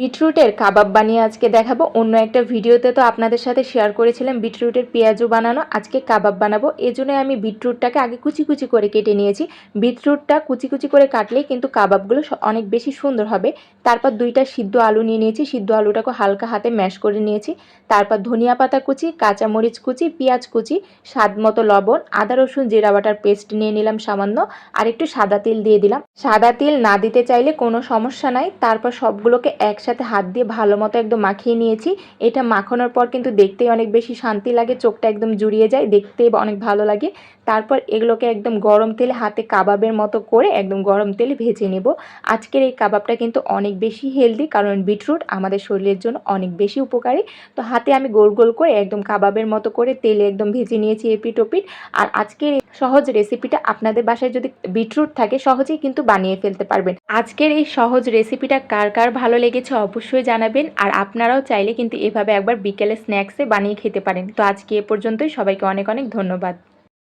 বিটরুটের কাবাব বানিয়ে আজকে দেখাবো। অন্য একটা ভিডিওতে তো আপনাদের সাথে শেয়ার করেছিলাম, বিটরুটের পেঁয়াজও বানানো, আজকে কাবাব বানাবো। এই জন্য আমি বিটরুটটাকে আগে কুচি কুচি করে কেটে নিয়েছি। বিটরুটটা কুচি কুচি করে কাটলে কিন্তু কাবাবগুলো অনেক বেশি সুন্দর হবে। তারপর দুইটা সিদ্ধ আলু নিয়ে নিয়েছি। সিদ্ধ আলুটাকে হালকা হাতে ম্যাশ করে নিয়েছি। তারপর ধনিয়া পাতা কুচি, কাঁচামরিচ কুচি, পেঁয়াজ কুচি, স্বাদ মতো লবণ, আদা, রসুন, জিরা বাটার পেস্ট নিয়ে নিলাম সামান্য, আর একটু সাদা তেল দিয়ে দিলাম। সাদা তেল না দিতে চাইলে কোনো সমস্যা নাই। তারপর সবগুলোকে একসাথে হাত দিয়ে ভালো মতো একদম মাখিয়ে নিয়েছি। এটা মাখানোর পর কিন্তু দেখতেই অনেক বেশি শান্তি লাগে, চোখটা একদম জুড়িয়ে যায় দেখতে অনেক ভালো লাগে। তারপর এগুলোকে একদম গরম তেলে হাতে কাবাবের মতো করে একদম গরম তেলে ভেজে নেব। আজকের এই কাবাবটা কিন্তু অনেক বেশি হেলদি কারণ বিটরুট আমাদের শরীরের জন্য অনেক বেশি উপকারী। তো হাতে আমি গোল গোল করে একদম কাবাবের মতো করে তেলে একদম ভেজে নিয়েছি এপিট ওপিট আর আজকের সহজ রেসিপিটা আপনাদের বাসায় যদি বিটরুট থাকে, সহজেই কিন্তু বানিয়ে ফেলতে পারবেন। আজকের এই সহজ রেসিপিটা কার কার ভালো লেগেছে অবশ্যই জানাবেন। আর আপনারাও চাইলে কিন্তু এভাবে একবার বিকেলে স্ন্যাক্সে বানিয়ে খেতে পারেন। তো আজকে এ পর্যন্তই। সবাইকে অনেক অনেক ধন্যবাদ।